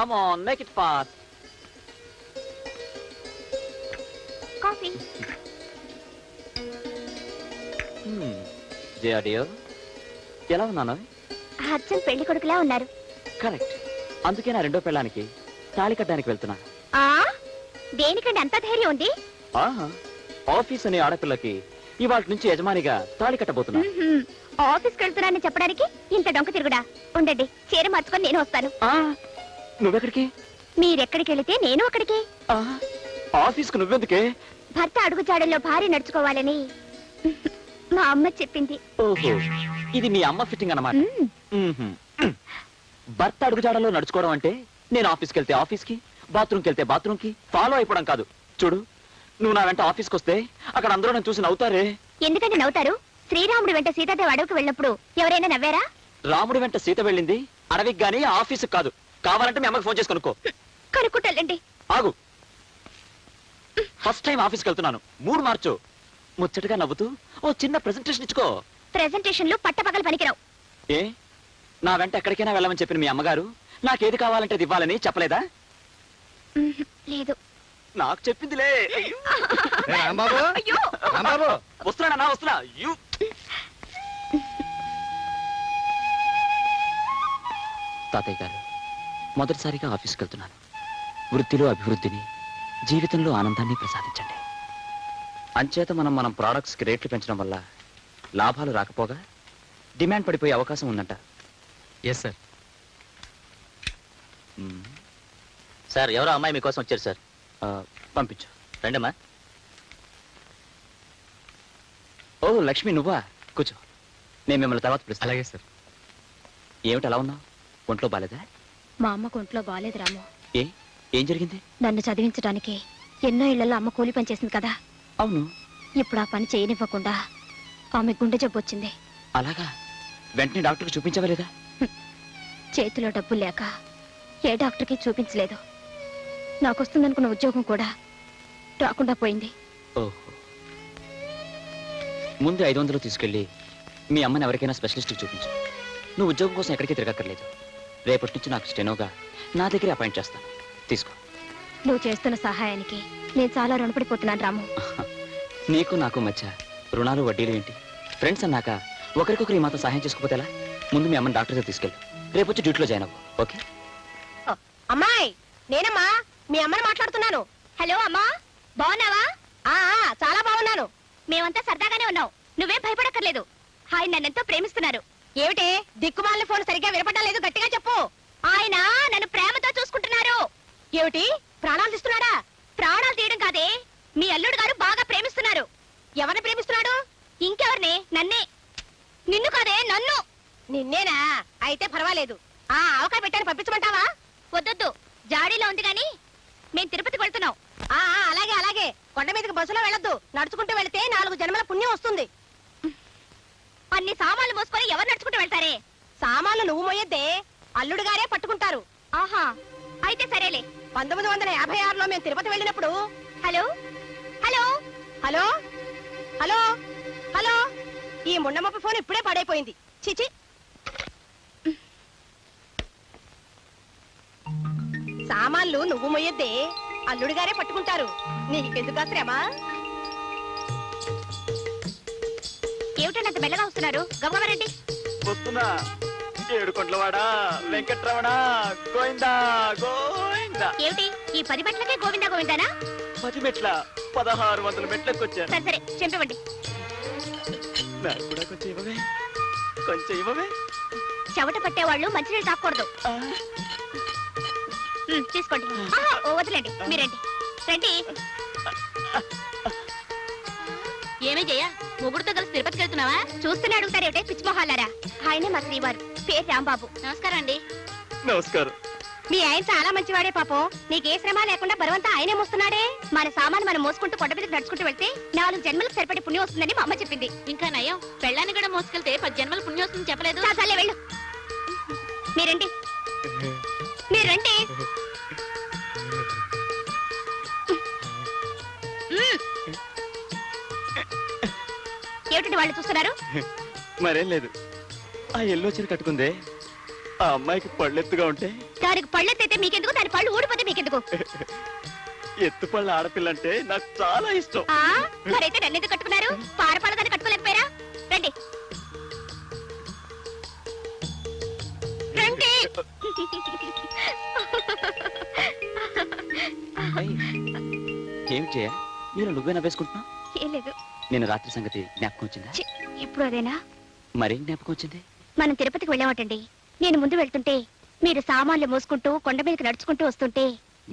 Come on make it fast coffee Jaya dear ఎలా ఉన్నాను? అచ్చం పెళ్ళి కొడుకులా ఉన్నారు. కరెక్ట్ అందుకే నా రెండో పెళ్ళానికి తాళి కట్టడానికి వెళ్తున్నా. ఆ? దేనికండి అంత ధైర్యం ఉంది? ఆహా. ఆఫీస్ అనే ఆడపిల్లకి ఇవాళ నుంచి యజమానిగా తాళి కట్టబోతున్నా. ఆఫీస్కి వెళ్తున్నానని చెప్పడానికి ఇంత డొంక తిరుగుడా? ఉండండి చీర మార్చుకొని నేను వస్తాను. ఆ, నువ్వెక్కడికి? మీరెక్కడికి వెళితే నేను అక్కడికి. ఆఫీస్కు నువ్వెందుకే? భర్త అడుగుజాడల్లో భార్య నడుచుకోవాలని మా అమ్మ చెప్పింది. ఓహో ఇది మీ అమ్మ ఫిట్టింగ్ అన్నమాట. మ్మ్. మ్మ్హ్మ్. భర్త అడుగుజాడలో నడుచుకోవడం అంటే నేను ఆఫీస్కి వెళ్తే ఆఫీస్కి బాత్రూమ్కి వెళ్తే బాత్రూమ్కి ఫాలో అయిపోవడం కాదు. చూడు నువ్వు నా వెంట ఆఫీస్కి వస్తే అక్కడ అందరూ నన్ను చూసి నవ్వుతారే. ఎందుకంటే నవ్వుతారు? శ్రీరాముడు వెంట సీతాదేవి అడవికి వెళ్ళినప్పుడు ఎవరైనా నవ్వారా? రాముడి వెంట సీత వెళ్ళింది అడవికి గానీ ఆఫీస్కి కాదు. కావాలంటే మీ అమ్మకి ఫోన్ చేసి కనుక్కో. కనుక్కుంటాలండి ఆగు. ఫస్ట్ టైం ఆఫీస్కి వెళ్తున్నాను. మూడు మార్చు. ముచ్చటగా నవ్వుతూ ఓ చిన్న ప్రెజెంటేషన్ ఇచ్చుకో. ప్రెజెంటేషన్లు పట్టపగలు పనికిరావు. ఏ? నా వెంట ఎక్కడికైనా వెళ్ళమని చెప్పిన మీ అమ్మగారు నాకేది కావాలంటే అది ఇవ్వాలని చెప్పలేదా. లేదు. నాకు చెప్పిందిలే. అయ్యో. ఏ రాంబాబు? అయ్యో. రాంబాబు? వస్తున్నానా వస్తున్నా. యూ. తాతయ్య గారు. మొదటిసారిగా ఆఫీస్కి వెళ్తున్నాను వృత్తిలో అభివృద్ధిని జీవితంలో ఆనందాన్ని ప్రసాదించండి. అంచేత మనం మనం ప్రోడక్ట్స్కి రేట్లు పెంచడం వల్ల లాభాలు రాకపోగా డిమాండ్ పడిపోయే అవకాశం ఉందంట. Yes sir. సార్ ఎవరో అమ్మాయి మీకోసం వచ్చారు సార్. పంపించు. రండమ్మా. ఓ లక్ష్మి నువ్వా? కూర్చో. నేను మిమ్మల్ని తర్వాత పిలుస్తాను. అలాగే సార్. ఏమిటి అలా ఉన్నావు? ఒంట్లో బాలేదా? మా అమ్మకు ఒంట్లో బాలేదు రాము. ఏ? ఏం జరిగింది? నన్ను చదివించడానికి ఎన్నో ఇళ్ళలో అమ్మ కూలి పని చేసింది కదా. అవును. ఇప్పుడు ఆ పని చేయనివ్వకుండా ఆమె గుండె జబ్బు వచ్చింది. అలాగా? వెంటనే డాక్టర్కి చూపించవలేదా? చేతిలో డబ్బులు లేక ఏ డాక్టర్కి చూపించలేదు. నాకు వస్తుందనుకున్న ఉద్యోగం కూడా రాకుండా పోయింది. ఓహో. ముందు ఐదు వందలు తీసుకెళ్ళి మీ అమ్మని ఎవరికైనా స్పెషలిస్ట్కి చూపించు. నువ్వు ఉద్యోగం కోసం ఎక్కడికి తిరగక్కర్లేదు. రేపటి నుంచి నాకు స్టెనోగా నా దగ్గరే అపాయింట్ చేస్తాను. తీసుకో. నువ్వు చేస్తున్న సహాయానికి నేను చాలా రుణపడిపోతున్నాను రాము. నీకు నాకు మధ్య రుణాలు వడ్డీలు ఏంటి? ఫ్రెండ్స్ అన్నాక ఒకరికొకరు ఈ మాత్రం సహాయం చేసుకోపోతే ఎలా? ముందు మీ అమ్మని డాక్టర్ దగ్గర తీసుకెళ్ళు. రేపు వచ్చి డ్యూటీలో జాయిన్ అవ్వు. ఓకే? అమ్మాయి నేనమ్మా మీ అమ్మని మాట్లాడుతున్నాను. హలో అమ్మా బాగున్నావా? ఆ చాలా బాగున్నాను. మేమంతా సరదాగానే ఉన్నాం. నువ్వేం భయపడక్కర్లేదు. ఆయన నన్నెంతో ప్రేమిస్తున్నారు. ఏమిటి? దిక్కుమాలిన ఫోన్ సరిగ్గా వినపడడం లేదు. గట్టిగా చెప్పు. ఆయన నన్ను ప్రేమతో చూసుకుంటున్నారు. ఏమిటి? ప్రాణాలు తీస్తున్నాడా? ప్రాణాలు తీయడం కాదే. మీ అల్లుడు గారు బాగా ప్రేమిస్తున్నారు. ఎవరిని ప్రేమిస్తున్నాడు? ఇంకెవరిని? నన్నే. నిన్ను కాదే నన్ను. నిన్నేనా? అయితే పర్వాలేదు. ఆ ఆవకాయ పెట్టాను పంపించమంటావా? వద్దొద్దు. జాడీలో ఉంది గాని మేం తిరుపతి వెళ్తున్నాం. అలాగే అలాగే. కొండ మీదకి బస్సులో వెళ్ళొద్దు. నడుచుకుంటూ వెళితే నాలుగు జన్మల పుణ్యం వస్తుంది. అన్ని సామాన్లు మోసుకొని ఎవరు నడుచుకుంటూ వెళ్తారే? సామాన్లు నువ్వు మోయొద్దే అల్లుడు గారే పట్టుకుంటారు. ఆహా అయితే సరేలే. పంతొమ్మిది వందల యాభై ఆరులో మేము తిరుపతి వెళ్ళినప్పుడు hello? Hello? Hello? Hello? Hello? ఈ ముండమప్ప ఫోన్ ఇప్పుడే పడైపోయింది. చిచి. సామాన్లు నువ్వు మొయ్యొద్దే అల్లుడు గారే పట్టుకుంటారు. నీకెందుకు శ్రమ? ఏమిటండి అంత మెల్లగా వస్తున్నారు. గమగమరండి వస్తున్నా. ఏడుకొండలవాడా వెంకట్రమణ? గోవిందా? గోవిందా? ఏమిటి? ఈ పది మెట్లకే గోవిందా గోవిందానా? పది మెట్ల పదహారు వందల మెట్లకు వచ్చాను సరే సరే చెంపివ్వండి నాకు కూడా కొంచెం ఇవ్వవే. కొంచెం ఇవ్వవే. చెమట పట్టేవాళ్ళు మంచినీళ్ళు తాకూడదు. ఆ, ఉమ్, తీసుకోండి. ఆహా, ఓ వదిలేండి. మీరండి రండి. ఏమే జయ? ముగ్గురుతో కలిసి తిరుపతికి వెళ్తున్నావా? చూస్తూనే అడుగుతారేమిటే పిచ్చి మొహాలారా? ఆయనే మా శ్రీవారు. పేరు రాంబాబు. నమస్కారం అండి. నమస్కారం. మీ ఆయన చాలా మంచివాడే పాపం. నీకే శ్రమ లేకుండా బరువంతా ఆయనే మోస్తున్నాడే. మన సామాన్ మనం మోసుకుంటూ కొండ మీదకి నడుచుకుంటూ వెళ్తే నాలుగు జన్మలకు సరిపడే పుణ్యం వస్తుందని మా అమ్మ చెప్పింది. ఇంకా నయం. పెళ్ళాన్ని కూడా మోసుకెళ్తే పది జన్మల పుణ్యం వస్తుంది చెప్పలేదు. చాలే వెళ్ళు. మీరండి. మీరండి. ఏమిటండి వాళ్ళు చూస్తున్నారు? మరేం లేదు. ఆ ఎల్లో చీర కట్టుకుందే. ఆ అమ్మాయికి పళ్ళెత్తుగా ఉంటే? దానికి పళ్ళెత్తైతే మీకెందుకు? దాని పళ్ళు ఊడిపోతే మీకెందుకు? ఎత్తు పళ్ళ ఆడపిల్ల అంటే నాకు చాలా ఇష్టం. ఆ? మరైతే నన్ను ఎందుకు కట్టుకున్నారు? పారపాల దాన్ని కట్టుకోలేకపోయారా? రండి. రండి. ఏం చేయ నేను నువ్వే నవ్వేసుకుంటున్నావు? ఏం లేదు. నేను రాత్రి సంగతి జ్ఞాపకం వచ్చిందా? ఛీ, ఇప్పుడు అదేనా? మరేం జ్ఞాపకం వచ్చింది? మనం తిరుపతికి వెళ్ళామటండి. నేను ముందు వెళ్తుంటే మీరు సామాన్లు మోసుకుంటూ కొండ మీదకి నడుచుకుంటూ వస్తుంటే.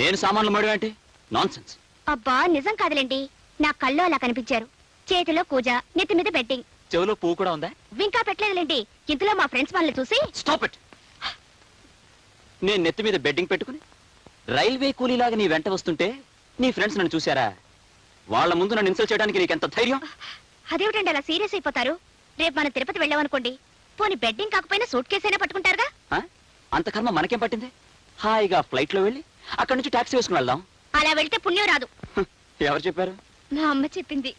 నేను సామాన్లు మడి అంటే నాన్ సెన్స్ అబ్బా నిజం కాదులేండి. నా కళ్ళు అలా కనిపించారు. చేతిలో కూజ నెత్తి మీద బెట్టింగ్ చెవిలో పువ్వు కూడా ఉందా? ఇంకా పెట్టలేదులేండి. ఇంతలో మా ఫ్రెండ్స్ వాళ్ళని చూసి స్టాప్ ఇట్ నేను నెత్తి మీద బెడ్డింగ్ పెట్టుకుని రైల్వే కూలీలాగా నీ వెంట వస్తుంటే నీ ఫ్రెండ్స్ నన్ను చూశారా? వాళ్ళ ముందు నన్ను ఇన్సల్ట్ చేయడానికి నీకెంత ధైర్యం? అదేమిటండి అలా సీరియస్ అయిపోతారు? రేపు మనం తిరుపతి వెళ్ళామనుకోండి. పోనీ బెడ్డింగ్ కాకపోయినా సూట్ కేసైనా పట్టుకుంటారుగా? ఆ? అంత కర్మ మనకేం పట్టింది? హాయిగా ఫ్లైట్లో వెళ్ళి అక్కడి నుంచి టాక్సీ వేసుకుని వెళ్దాం. అలా వెళ్తే పుణ్యం రాదు. హ, ఎవరు చెప్పారు? మా అమ్మ చెప్పింది?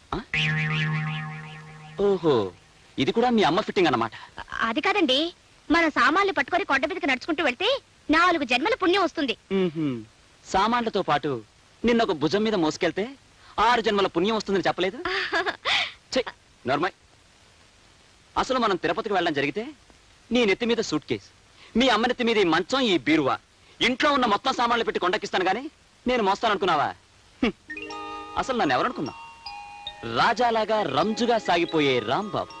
ఓహో ఇది కూడా మీ అమ్మ ఫిట్టింగ్ అన్నమాట. అ- అది కాదండి మనం సామాన్లు పట్టుకొని కొండ మీదకి నడుచుకుంటూ వెళ్తే నాలుగు జన్మల పుణ్యం వస్తుంది. మ్మ్హ్మ్. సామాన్లతో పాటు నిన్న ఒక భుజం మీద మోసుకెళ్తే ఆరు జన్మల పుణ్యం వస్తుందని చెప్పలేదు? నార్మల్ అసలు మనం తిరుపతికి వెళ్ళడం జరిగితే నీ నెత్తి మీద సూట్ కేస్ మీ అమ్మ నెత్తి మీద ఈ మంచం ఈ బీరువా. ఇంట్లో ఉన్న మొత్తం సామాన్లు పెట్టి కొండకిస్తాను గానీ నేను మోస్తాననుకున్నావా. అసలు నన్ను ఎవరనుకున్నావు? రాజాలాగా రంజుగా సాగిపోయే రాంబాబు.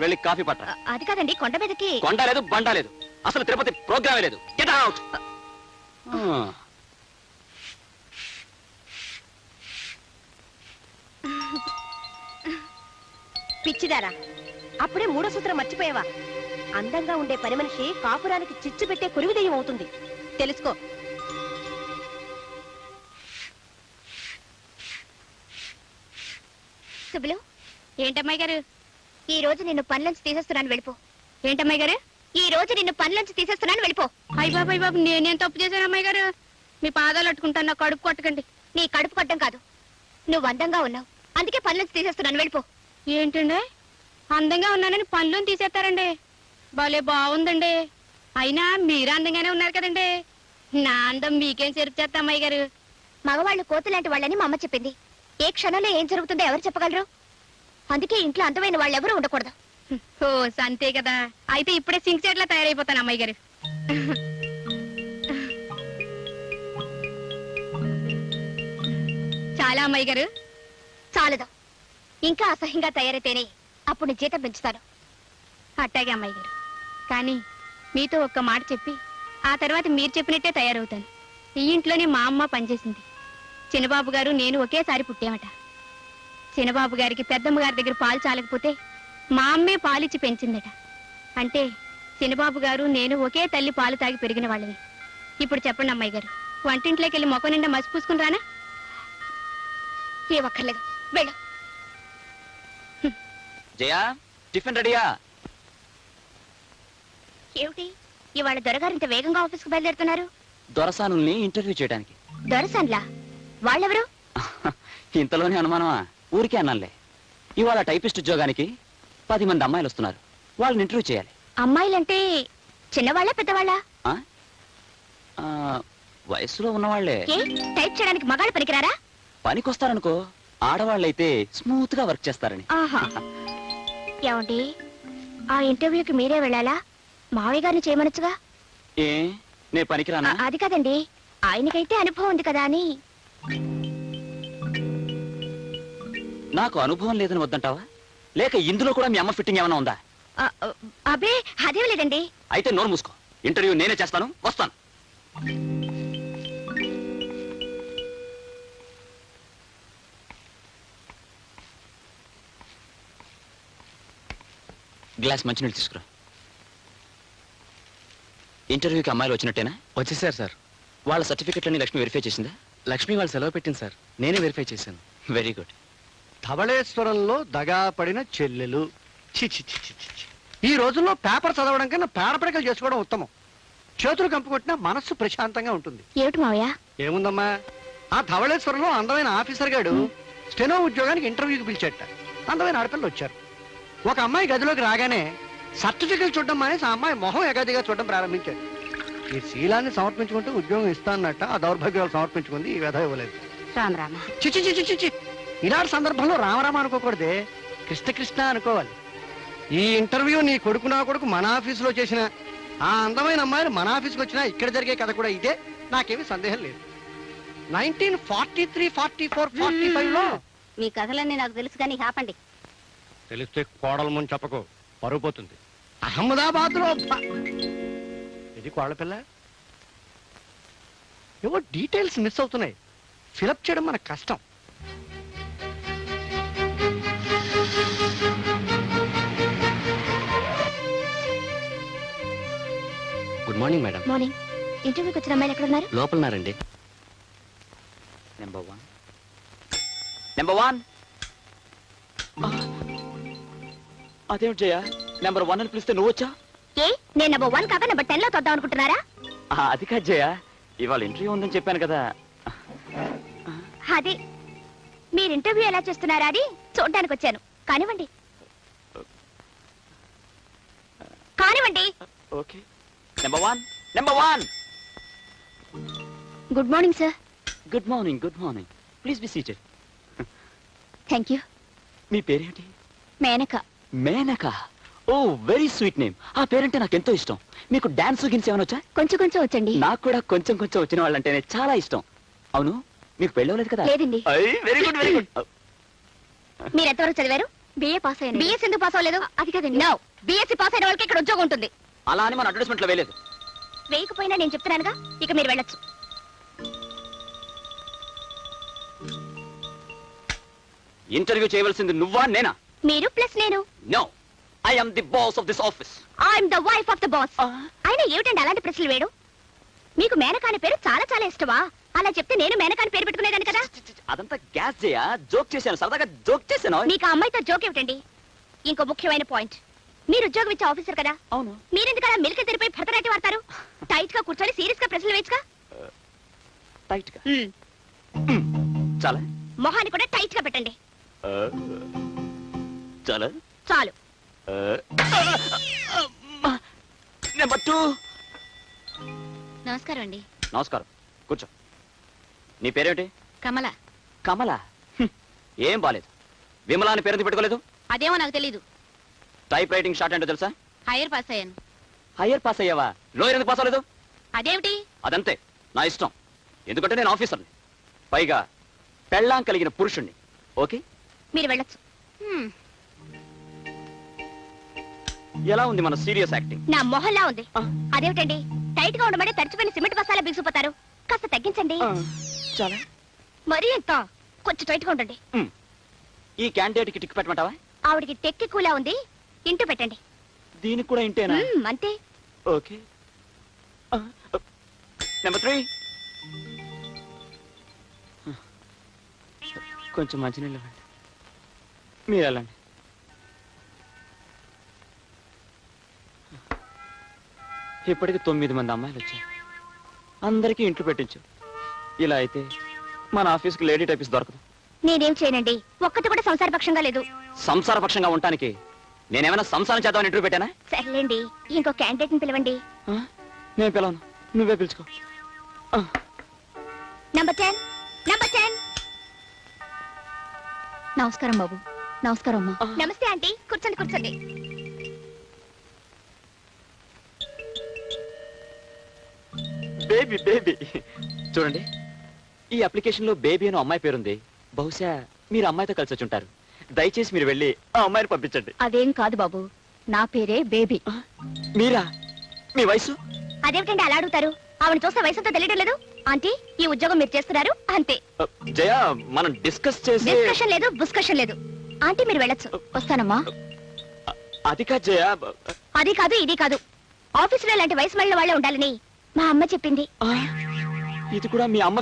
వెళ్ళి కాఫీ పట్ట అది కాదండి కొండ మీదకి. కొండ లేదు బండ లేదు. అసలు తిరుపతి ప్రోగ్రామే లేదు. గెట్ అవుట్ పిచ్చిదారా అప్పుడే మూడో సూత్రం మర్చిపోయావా? అందంగా ఉండే పని మనిషి కాపురానికి చిచ్చు పెట్టే కురివిదయం అవుతుంది. తెలుసుకో. సుబ్బులు ఏంటమ్మాయి గారు? ఈ రోజు నిన్ను పనిలోంచి తీసేస్తున్నాను వెళ్ళిపో. ఏంటమ్మాయి గారు? ఈ రోజు నిన్ను పనిలోంచి తీసేస్తున్నాను వెళ్ళిపో. అయ్య బాబు అయ్య బాబు నేనేం తప్పు చేశాను అమ్మాయి గారు? మీ పాదాలు అట్టుకుంటాను నా కడుపు కొట్టకండి. నీ కడుపు కట్టం కాదు. నువ్వు అందంగా ఉన్నావు. అందుకే పనిలోంచి తీసేస్తున్నాను వెళ్ళిపో. ఏంటండి? అందంగా ఉన్నానని పనులను తీసేస్తారండి. భలే బాగుందండి అయినా మీరు అందంగానే ఉన్నారు కదండి. నా అందం మీకేం చెరుపు చేస్తా అమ్మాయి గారు? మగవాళ్ళు కోతులాంటి వాళ్ళని మా అమ్మ చెప్పింది. ఏ క్షణంలో ఏం జరుగుతుందో ఎవరు చెప్పగలరు? అందుకే ఇంట్లో అందమైన వాళ్ళు ఎవరు ఉండకూడదు. ఓ అంతే కదా. అయితే ఇప్పుడే సింక్ చెట్ల తయారైపోతాను అమ్మాయి గారు. చాలా అమ్మాయి గారు. చాలదు. ఇంకా అసహ్యంగా తయారైతేనే అప్పుడు నీ జీతం పెంచుతాను. అట్టాగే అమ్మాయి గారు. కానీ మీతో ఒక్క మాట చెప్పి ఆ తర్వాత మీరు చెప్పినట్టే తయారవుతాను. ఈ ఇంట్లోనే మా అమ్మ పనిచేసింది. చిన్నబాబు గారు నేను ఒకేసారి పుట్టామట. చిన్నబాబు గారికి పెద్దమ్మ గారి దగ్గర పాలు చాలకపోతే మా అమ్మే పాలిచ్చి పెంచిందట. అంటే చిన్నబాబు గారు నేను ఒకే తల్లి పాలు తాగి పెరిగిన వాళ్ళని ఇప్పుడు చెప్పండి అమ్మాయి గారు వంటింట్లోకి వెళ్ళి మొక్క నిండా మసి పూసుకుని రానా? ఏ ఒక్కర్లేదు. వెళ్ళు జయా టిఫిన్ రెడీయా? ఏమిటి? ఇవాళ దొరగారు ఇంత వేగంగా ఆఫీస్కి బయలుదేరుతున్నారు? దొరసానుల్ని ఇంటర్వ్యూ చేయడానికి. దొరసన్లా? వాళ్ళెవరు? ఇంతలోనే అనుమానమా? ఊరికే అన్నానులే. ఇవాళ టైపిస్ట్ ఉద్యోగానికి పది మంది అమ్మాయిలు వస్తున్నారు. వాళ్ళని ఇంటర్వ్యూ చేయాలి. అమ్మాయిలంటే చిన్నవాళ్ళ పెద్దవాళ్ళ? వయసులో ఉన్నవాళ్ళే. టైప్ చేయడానికి మగాళ్ళు పనికిరారా? పనికొస్తారనుకో. ఆడవాళ్ళైతే స్మూత్గా వర్క్ చేస్తారని. ఆహా. ఏమండి ఆ ఇంటర్వ్యూకి మీరే వెళ్ళాలా? మావయ్య గారిని చేయమనొచ్చుగా? ఏ? నే పనికిరానా? ఆ- అది కదండి. ఆయనకైతే అనుభవం ఉంది కదా అని. నాకు అనుభవం లేదని వద్దంటావా? లేక ఇందులో కూడా మీ అమ్మ ఫిట్టింగ్ ఏమైనా ఉందా? ఆ, ఆ, అబే అదేం లేదండి. అయితే నోరు మూసుకో. ఇంటర్వ్యూ నేనే చేస్తాను వస్తాను. గ్లాస్ మంచినీళ్ళు తీసుకురా. ఇంటర్వ్యూకి అమ్మాయిలు వచ్చినట్టేనా? వచ్చేసారు సార్. వాళ్ళ సర్టిఫికెట్లన్నీ లక్ష్మి వెరిఫై చేసిందా? లక్ష్మి వాళ్ళు సెలవు పెట్టింది సార్. నేనే వెరిఫై చేశాను. Very good. ధవళేశ్వరంలో దగా పడిన చెల్లెలు. చి చి చి చి చి చి. ఈ రోజుల్లో పేపర్ చదవడం కన్నా పేడపడికలు చేసుకోవడం ఉత్తమం. చేతులు కంపుకొట్టినా మనస్సు ప్రశాంతంగా ఉంటుంది. ఏమిటి మావయ్య? ఏముందమ్మా? ఆ ధవళేశ్వరంలో అందమైన ఆఫీసర్ గాడు స్టెనో ఉద్యోగానికి ఇంటర్వ్యూకి పిలిచేట. అందమైన ఆడపిల్లలు వచ్చారు. ఒక అమ్మాయి గదిలోకి రాగానే సర్టిఫికెట్ చూడడం మానేసి ఆ అమ్మాయి మొహం ఎగదిగా చూడడం ప్రారంభించాడు. ఈ శీలాన్ని సమర్పించుకుంటే ఉద్యోగం ఇస్తానన్నట్ట ఆ దౌర్భాగ్యాలు సమర్పించుకుంది ఈ వ్యధ ఇవ్వలేదు. చిచి చిచి చిచి ఇలాంటి సందర్భంలో రామరామ అనుకోకూడదే. కృష్ణ కృష్ణ అనుకోవాలి. ఈ ఇంటర్వ్యూ నీ కొడుకు నా కొడుకు మన ఆఫీసులో చేసిన ఆ అందమైన అమ్మాయిలు మన ఆఫీస్కి వచ్చినా ఇక్కడ జరిగే కథ కూడా ఇదే. నాకేమీ సందేహం లేదు. Nineteen forty three forty four forty ఫైవ్లో మీ కథలన్నీ నాకు తెలుసు కానీ ఆపండి. తెలిస్తే కోడల ముందు చెప్పకు. పరుగు పోతుంది. అహ్మదాబాద్లో ఇది కోళ్ళ పిల్ల? ఏవో డీటెయిల్స్ మిస్ అవుతున్నాయి. ఫిలప్ చేయడం మన కష్టం. Good morning madam. మార్నింగ్. ఇంటర్వ్యూకి వచ్చిన అమ్మాయిలు ఎక్కడ ఉన్నారు లోపలన్నారండి నెంబర్ వన్ నెంబర్ వన్ అదేమిటి జయ? నెంబర్ వన్ అని పిలిస్తే నువ్వు వచ్చా ఏ? నేను నెంబర్ వన్ కాక నెంబర్ టెన్లో తొద్దాం అనుకుంటున్నారా? ఆ, అది కాదు జయ. ఇవాళ ఇంటర్వ్యూ ఉందని చెప్పాను కదా. అది. మీరు ఇంటర్వ్యూ ఎలా చేస్తున్నారా అని చూడడానికి వచ్చాను. కానివ్వండి. కానివ్వండి. Okay number one number one good morning sir good morning good morning please be seated thank you మీ పేరేంటి Menaka. Menaka? Oh very sweet name ఆ పేరంటే నాకు ఎంతో ఇష్టం. మీకు డాన్స్ గిన్స్ ఏమైనా వచ్చా? కొంచెం కొంచెం వచ్చండి. నాకు కూడా కొంచెం కొంచెం వచ్చిన వాళ్ళంటేనే చాలా ఇష్టం. అవును మీకు పెళ్ళవలేదు కదా? లేదండి. వెరీ గుడ్ వెరీ గుడ్ మీరు ఎంతవరకు చదివారు? బిఏ పాస్ అయ్యాను బిఎస్ ఎందుకు పాస్ అవ్వలేదు? అది కదండి. నో బిఎస్సి పాస్ అయిన వాళ్ళకి ఇక్కడ ఉద్యోగం ఉంటుంది. అలా అని మన అడ్వర్టైస్మెంట్లో వేయలేదు. వేయకపోయినా నేను చెప్తున్నానుగా ఇక మీరు వెళ్ళొచ్చు. ఇంటర్వ్యూ చేయవలసింది నువ్వా నేనా? మీరు ప్లస్ నేను? No I am the boss of this office I'm the wife of the boss ఆయన ఏమిటండి అలాంటి ప్రశ్నలు వేడు మీకు మేనక అనే పేరు చాలా చాలా ఇష్టమా? అలా చెప్తే నేను మేనక అని పేరు పెట్టుకునేదాన్ని కదా? అదంతా గ్యాస్ చేయ. జోక్ చేశాను. సరదాగా జోక్ చేశాను. మీకు అమ్మాయితో జోక్ ఏమిటండి? ఇంకో ముఖ్యమైన పాయింట్. మీరు ఉద్యోగం ఇచ్చే ఆఫీసర్ కదా? అవును. మీరెందుకు అలా మిల్క్ తెరిపై భరతనాట్యం వాడతారు? టైట్గా కూర్చొని సీరియస్గా ప్రశ్నలు వేయచ్చుగా? టైట్గా చాలా. మొహాన్ని కూడా టైట్గా పెట్టండి చాలా. చాలు. నెంబర్ టూ నమస్కారం అండి. నమస్కారం. కూర్చో. నీ పేరేంటి కమల. కమల? హ్మ్. ఏం బాలేదు. విమల అని పేరు ఎందుకు పెట్టుకోలేదు? అదేమో నాకు తెలీదు. టైప్ రైటింగ్ షార్ట్ ఏంటో తెలుసా? హైయర్ పాస్ అయ్యాను. హయ్యర్ పాస్ అయ్యావా? లోయర్ ఎందుకు పాస్ అవ్వలేదు? అదేమిటి? అదంతే. నా ఇష్టం. ఎందుకంటే నేను ఆఫీసర్ని. పైగా పెళ్ళాం కలిగిన పురుషుణ్ణి. ఓకే? మీరు వెళ్ళొచ్చు. హ్మ్, ఎలా ఉంది మన సీరియస్ యాక్టింగ్? నా మొహల్లా ఉంది. అదేమిటండి? టైట్గా ఉండమంటే తడిచిపోయిన సిమెంట్ బస్సాల బిగుసిపోతారు కాస్త తగ్గించండి. చాలా. మరీ ఎంత? కొంచెం టైట్గా ఉండండి ఈ క్యాండిడేట్కి టిక్ పెట్టమంటావా? ఆవిడికి టెక్కి కూలా ఉంది. ఇంటూ పెట్టండి. దీనికి కూడా ఇంటేనా? అంతే. ఓకే. Number three. కొంచెం మంచినీళ్ళు ఇవ్వండి. మీరు వెళ్ళండి. ఇప్పటికి తొమ్మిది మంది అమ్మాయిలు వచ్చారు. అందరికీ ఇంట్లో పెట్టించు. ఇలా అయితే మన ఆఫీస్కి లేడీ టైపిస్ దొరకదు. నేనేం చేయనండి? ఒక్కటి కూడా సంసారపక్షంగా లేదు. సంసారపక్షంగా ఉండటానికి నేనేమైనా సంసారం చేద్దామని ఇంటర్వ్యూ పెట్టానా? సర్లేండి ఇంకో క్యాండిడేట్ని పిలవండి. ఆ? నేను పిలవను. నువ్వే పిలుచుకో. ఆ. నంబర్ టెన్ నంబర్ టెన్ నమస్కారం బాబు. నమస్కారం అమ్మా. నమస్తే ఆంటీ. కూర్చోండి కూర్చోండి. Baby baby. చూడండి ఈ అప్లికేషన్లో బేబీ అని అమ్మాయి పేరుంది. బహుశా మీరు అమ్మాయితో కలిసి వచ్చి ఉంటారు దయచేసి మీరు వెళ్ళి ఆ అమ్మాయిని పంపించండి. అదేం కాదు బాబు నా పేరే బేబీ. మీరా? మీ వయసు? అదేమిటండి అలా అడుగుతారు? ఆవిడ చూస్తే వయసుతో తెలియడం లేదు. ఆంటీ ఈ ఉద్యోగం మీరు చేస్తున్నారు అంతే. జయ మనం డిస్కస్ చేసి డిస్కషన్ లేదు బుస్కషన్ లేదు. ఆంటీ మీరు వెళ్ళొచ్చు. వస్తానమ్మా. అది కాదు జయ. అది కాదు ఇది కాదు. ఆఫీసులో ఇలాంటి వయసు మళ్ళీ వాళ్ళే ఉండాలని మా అమ్మ చెప్పింది. ఆ, ఇది కూడా మీ అమ్మ